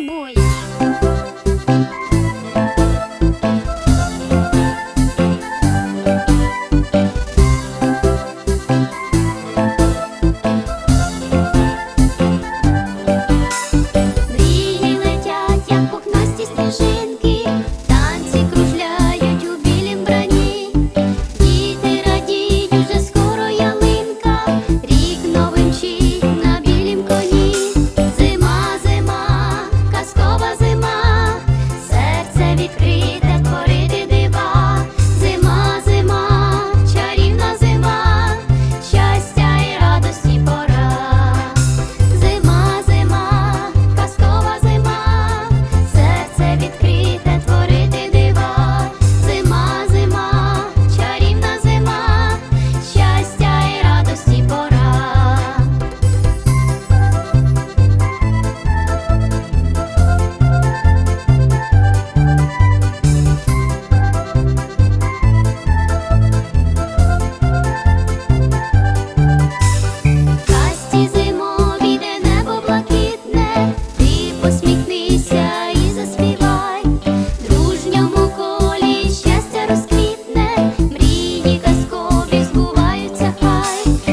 Bui. посміхнися і заспівай, дружньому колі щастя розквітне, мрії казкові збуваються хай.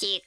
всі